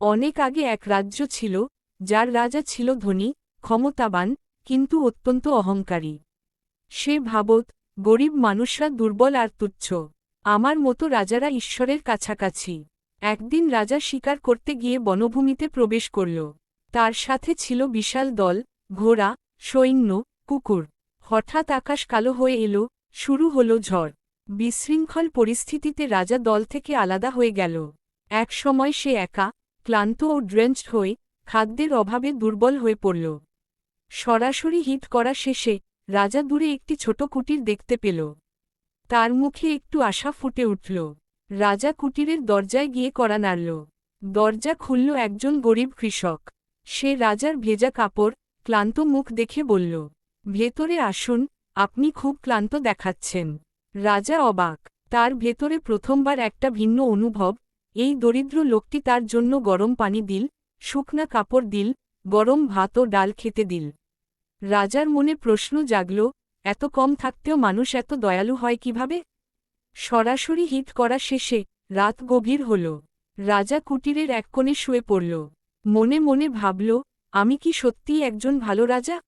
অনেক আগে এক রাজ্য ছিল, যার রাজা ছিল ধনী, ক্ষমতাবান, কিন্তু অত্যন্ত অহংকারী। সে ভাবত, গরিব মানুষরা দুর্বল আর তুচ্ছ। আমার মতো রাজারা ঈশ্বরের কাছাকাছি। একদিন রাজা শিকার করতে গিয়ে বনভূমিতে প্রবেশ করল। তার সাথে ছিল বিশাল দল, ঘোড়া, সৈন্য, কুকুর। হঠাৎ আকাশ কালো হয়ে এলো, শুরু হলো ঝড়। বিশৃঙ্খল পরিস্থিতিতে রাজা দল থেকে আলাদা হয়ে গেল। এক সময় সে একা ক্লান্ত ও ড্রেঞ্চড হয়ে খাদ্যের অভাবে দুর্বল হয়ে পড়ল। সরাসরি হিট করা শেষে রাজা দূরে একটি ছোট কুটির দেখতে পেল। তার মুখে একটু আশা ফুটে উঠল। রাজা কুটিরের দরজায় গিয়ে কড়া নাড়ল। দরজা খুলল একজন গরিব কৃষক। সে রাজার ভেজা কাপড়, ক্লান্ত মুখ দেখে বলল, ভেতরে আসুন, আপনি খুব ক্লান্ত দেখাচ্ছেন। রাজা অবাক। তার ভেতরে প্রথমবার একটা ভিন্ন অনুভব এই দরিদ্র লোকটি তার জন্য গরম পানি দিল, শুকনা কাপড় দিল, গরম ভাত ও ডাল খেতে দিল। রাজার মনে প্রশ্ন জাগল, এত কম থাকতেও মানুষ এত দয়ালু হয় কীভাবে? সরাসরি হিট করা শেষে রাত গভীর হল। রাজা কুটিরের এক কোণে শুয়ে পড়ল। মনে মনে ভাবল, আমি কি সত্যিই একজন ভালো রাজা?